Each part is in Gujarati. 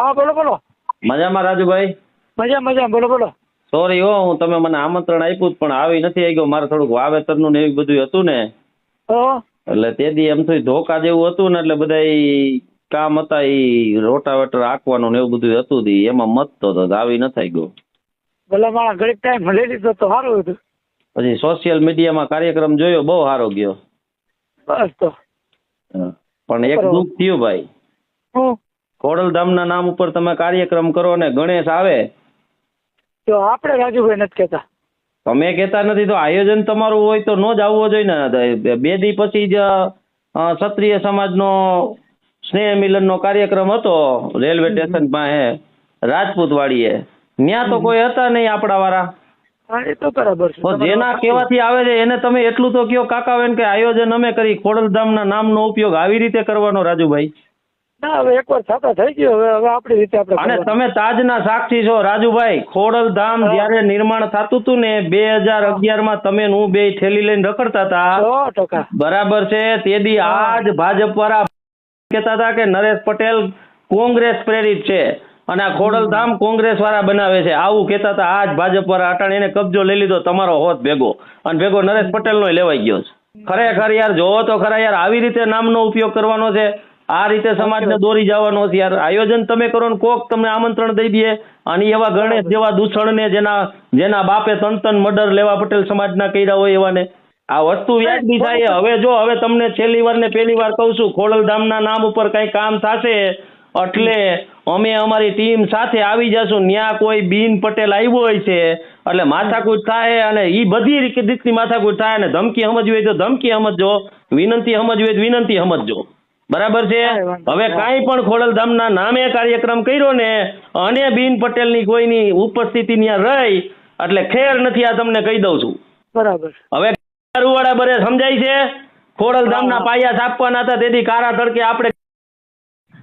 હા બોલો બોલો. મજામાં રાજુભાઈ? મજા મજા બોલો બોલો. સોરી હો હું તમે મને આમંત્રણ આપ્યું પણ આવી નથી આવી ગયો. મારે થોડુંક વાવેતરનું ને એવું બધું હતું ને. એટલે તે દી એમ થયું ધોકા જેવું હતું ને એટલે બધા કામ હતા એ રોટાવેટર આંકવાનું ને એવું બધું હતું દી. એમાં મતતો તો આવી ન થઈ ગયો. ભલે મારા ઘડીક ટાઈમ લઈ લીધો તો સારું હતું. પછી સોશિયલ મીડિયામાં કાર્યક્રમ જોયો બહુ સારો ગયો. બસ તો. પણ એક. દુઃખ થયું ભાઈ. ખોડલધામના નામ ઉપર તમે કાર્યક્રમ કરો ને ગણેશ આવે. તો આપણે રાજુભાઈ નથી કહેતા. તમે કહેતા નથી તો આયોજન તમારું હોય તો નો જ આવવો જોઈએ ને. બે દી પછી જ ક્ષત્રિય સમાજનો સ્નેહ મિલનનો કાર્યક્રમ હતો રેલવે સ્ટેશન પાસે. રાજપૂત વાડીએ ત્યાં તો કોઈ હતા નહીં આપણા વાળા. તો બરાબર જેના કહેવાથી આવે છે એને તમે એટલું તો કયો કાકાવેન કે આયોજન અમે કરી ખોડલધામના નામનો ઉપયોગ આવી રીતે કરવાનો રાજુભાઈ. ના હવે એકવાર છાતા થઈ ગયો હવે હવે આપણી રીતે આપણે અને. તમે તાજના સાક્ષી છો રાજુભાઈ. ખોડલધામ. જ્યારે નિર્માણ થતું હતું ને બે હજાર અગિયારમાં તમે હું બે થેલી લઈને રખડતા હતા. ટકા. બરાબર છે. તે દી આજ ભાજપ વાળા કહેતા હતા કે નરેશ પટેલ કોંગ્રેસ પ્રેરિત છે. અને આ ખોડલધામ કોંગ્રેસ વાળા બનાવે છે. આવું કહેતા હતા આજ ભાજપ વાળા અટાણે એને કબજો લઈ લીધો. તમારો હોત ભેગો. અને ભેગો નરેશ પટેલ નો લેવાઈ ગયો છે. ખરેખર યાર જોવો તો ખરા યાર આવી રીતે નામનો ઉપયોગ કરવાનો છે. આ રીતે સમાજને દોરી જવાનો છે યાર. આયોજન તમે કરો ને કોક તમને આમંત્રણ દઈ દે અને એવા ગણેશ જેવા દૂષણને જેના જેના બાપે તન તન મર્ડર લેવા પટેલ સમાજના કર્યા હોય એવાને. આ વસ્તુ વ્યાજબી થાય. હવે જો હવે તમને છેલ્લી વાર ને પહેલી વાર કહું છું ખોડલધામના નામ ઉપર કઈ કામ થશે એટલે અમે અમારી ટીમ સાથે આવી જશું. ન્યા કોઈ બિન પટેલ આવ્યો હોય છે એટલે માથાકૂટ થાય અને ઈ બધી રીતે રીતની માથાકૂટ થાય અને ધમકી સમજવી હોય તો ધમકી સમજજો. વિનંતી સમજવી હોય તો વિનંતી સમજજો. બરાબર છે? હવે. કાંઈ પણ ખોડલધામના નામે કાર્યક્રમ કર્યો ને અને બીન પટેલની કોઈની ઉપસ્થિતિ ત્યાં રહી એટલે ખેર નથી આ તમને કહી દઉં છું. બરાબર. હવે રૂવાડા બરે સમજાય છે? ખોડલધામના પાયા છાપવાના હતા તેથી કારા તડકે આપણે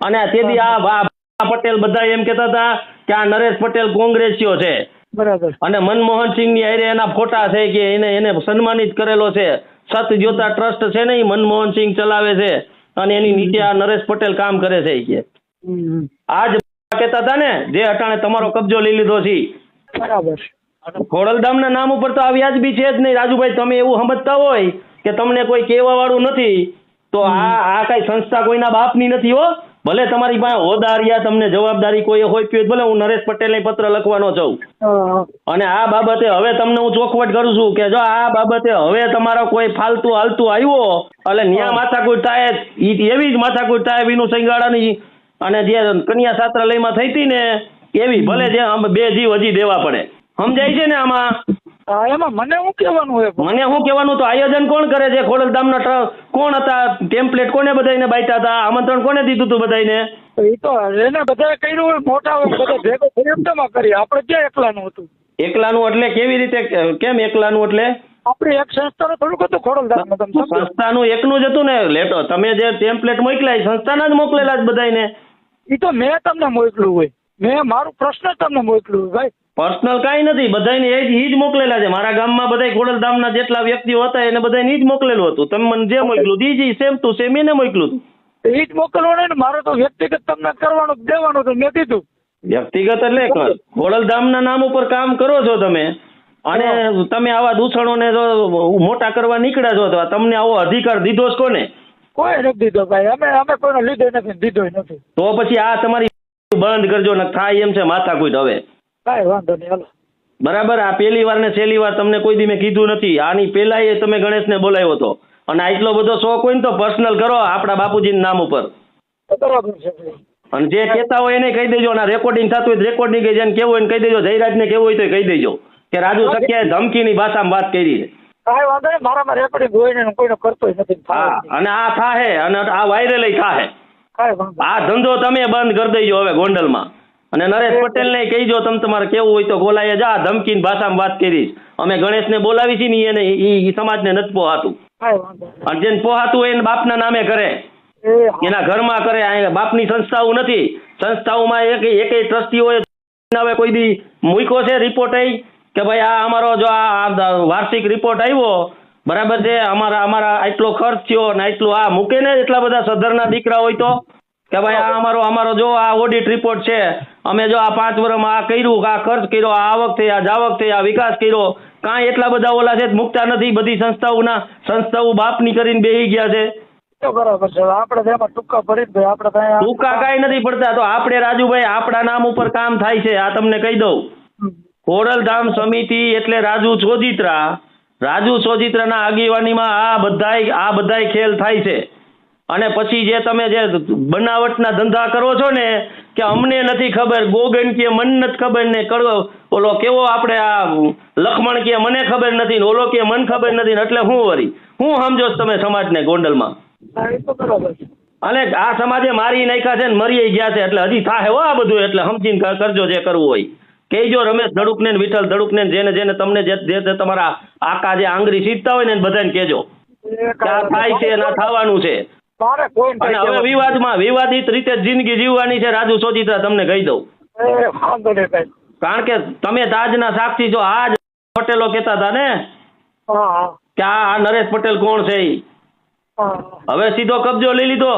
અને આ તેથી આ પટેલ બધા એમ કહેતા હતા કે આ નરેશ પટેલ કોંગ્રેસીઓ છે. બરાબર. અને મનમોહન સિંહની હારે એના ફોટા છે કે એને એને સન્માનિત કરેલો છે. સત જોતા ટ્રસ્ટ છે ને એ મનમોહન સિંહ ચલાવે છે. અને એની નીચે આ નરેશ પટેલ કામ કરે છે કે. આજ કહેતા હતા ને જે અટાણે તમારો કબજો લઈ લીધો છે બરાબર બરાબર. ખોડલધામના નામ ઉપર તો આ વ્યાજબી છે જ નહીં. રાજુભાઈ તમે એવું સમજતા હોય કે તમને કોઈ કહેવા વાળું નથી તો આ આ કઈ સંસ્થા કોઈના બાપની નથી હો. ભલે તમારી પાસે હોદારિયા તમને જવાબદારી કોઈ હોય પીએ ભલે હું નરેશ પટેલને પત્ર લખવાનો છું. અને આ બાબતે હવે તમને હું ચોખવટ કરું છું કે જો આ બાબતે હવે તમારો કોઈ ફાલતુ હાલતું આવ્યો એટલે ન્યા માથાકૂટ થાય ઈ એવી જ માથાકૂટ થાય વિનુ સંગાડાની અને જે કન્યા છાત્રાલયમાં થઈ હતી ને એવી ભલે જે બે જીવ હજી દેવા પડે. સમજાય છે ને આમાં? એમાં મને શું કહેવાનું હોય મને શું કહેવાનું તો આયોજન કોણ કરે છે? ખોડલધામના કોણ હતા? ટેમ્પલેટ કોને બધાને બાઈટા હતા? આમંત્રણ કોને દીધું હતું બધાને એ તો એને બધા કર્યું હોય મોટા બધા ભેગો કરી કરી આપણે ક્યાં એકલાનું હતું? એકલાનું એટલે કેવી રીતે કેમ એકલાનું એટલે? આપણે એક સંસ્થાનું થોડુંક હતું ખોડલધામ તમે સંસ્થાનું એકનું જ હતું ને. લેટો તમે જે ટેમ્પલેટ મોકલ્યા એ સંસ્થાના જ મોકલેલા જ બધાને એ તો મેં તમને મોકલું હોય. મેં મારું પ્રશ્ન તમને મોકલું હોય ભાઈ. પર્સનલ કાંઈ નથી બધાને એ જ ઈ જ મોકલેલા છે. મારા ગામમાં બધા ખોડલધામના જેટલા વ્યક્તિઓ હતા એને બધાને ઈ જ મોકલેલું હતું. તમે મને જે મોકલું દીજી સેમ ટુ સેમ એને મોકલું હતું. એ જ મોકલવાનું ને મારે તો વ્યક્તિગત તમને કરવાનું દેવાનું તો મેં કીધું. વ્યક્તિગત એટલે ખોડલધામના નામ ઉપર કામ કરો છો તમે અને તમે આવા દૂષણોને જો મોટા કરવા નીકળ્યા છો તો તમને આવો અધિકાર દીધો છે કોને? કોઈ નથી દીધો ભાઈ. અમે અમે કોઈને લીધો નથી દીધો નથી. તો પછી આ તમારી બંધ કરજો ને થાય એમ છે માથા કુટ હવે. કાંઈ વાંધો નહીં હાલો. બરાબર આ પહેલી વાર ને છેલ્લી વાર તમને કોઈ દી મેં કીધું નથી. આની પહેલાય તમે ગણેશને બોલાવ્યો હતો. અને આટલો બધો શોખ હોય ને તો પર્સનલ કરો આપણા બાપુજીના નામ ઉપર. બરાબર છે અને જે કહેતા હોય એને કહી દેજો અને રેકોર્ડિંગ થતું હોય રેકોર્ડિંગ જેને કેવું હોય કહી દેજો. જયરાજને કેવું હોય તો કહી દેજો. કે રાજુ સખ્યાએ ધમકીની ભાષામાં વાત કરી છે. કાંઈ વાંધો નહીં મારામાં રેકોર્ડિંગ હોય ને હું કોઈને નથી હા અને આ થાહે અને આ વાયરલ થાહે. આ ધંધો તમે બંધ કરી દેજો હવે ગોંડલમાં. અને નરેશ પટેલને કહીજો તમે તમારે કેવું હોય તો બોલાય જા. ધમકીની ભાષામાં વાત કરીશ અમે ગણેશને બોલાવી છીએ ને એને એ સમાજને નથી પોહાતું. અને જેને પોહાતું હોય એને બાપના નામે કરે. એના ઘરમાં કરે. બાપની સંસ્થાઓ નથી. સંસ્થાઓમાં એક એક ટ્રસ્ટીઓએ હવે કોઈ દી મૂક્યો છે રિપોર્ટ કે ભાઈ આ અમારો જો આ વાર્ષિક રિપોર્ટ આવ્યો બરાબર છે અમારા અમારા આટલો ખર્ચ થયો ને આટલું આ મૂકે ને એટલા બધા સધરના દીકરા હોય તો. કે ભાઈ આ અમારો અમારો જો આ ઓડિટ રિપોર્ટ છે અમે જો આ પાંચ વર્ષમાં આ કર્યું આ ખર્ચ કર્યો આ આવક થઈ આ જાવક થઈ આ વિકાસ કર્યો કાંઈ એટલા બધા ઓલા છે મુકતા નથી બધી સંસ્થાઓના સંસ્થાઓ બાપની કરીને બેહી ગયા છે. તો બરાબર છે આપણે એમાં ટૂંકા ભરી ભાઈ આપણે તો ટૂંકા કાંઈ નથી પડતા તો આપણે રાજુભાઈ આપણા નામ ઉપર કામ થાય છે આ તમને કહી દઉં. ખોડલધામ સમિતિ એટલે રાજુ સોજિત્રા. રાજુ સોજિત્રાના આગેવાનીમાં આ બધાય આ બધાય ખેલ થાય છે. અને પછી જે તમે જે બનાવટના ધંધા કરો છો ને કે અમને નથી ખબર ગોગન કે મન નથી ખબર ને કડવો ઓલો કેવો આપણે આ લખમણ કે મને ખબર નથી ઓલો કે મન ખબર નથી એટલે હું વરી? હું સમજો તમે સમાજને ગોંડલમાં? અને આ સમાજે મારી નાખ્યા છે ને મરી ગયા છે એટલે હજી થાય હો આ બધું એટલે સમજીને કરજો જે કરવું હોય. કહેજો રમેશ ધડુકને ને વિઠ્ઠલ ધડુકને ને જેને જેને તમને જે જે તમારા આકા જે આંગળી સીધતા હોય ને બધાને કહેજો. ક્યાં થાય છે ના થવાનું છે. મારે કોઈ હવે વિવાદમાં વિવાદિત રીતે જિંદગી જીવવાની છે રાજુ સોજિત્રા તમને કહી દઉં. કારણ કે તમે તાજના સાક્ષી જો આજ પટેલો કહેતા હતા ને? કે આ નરેશ પટેલ કોણ છે હવે સીધો કબજો લઈ લીધો?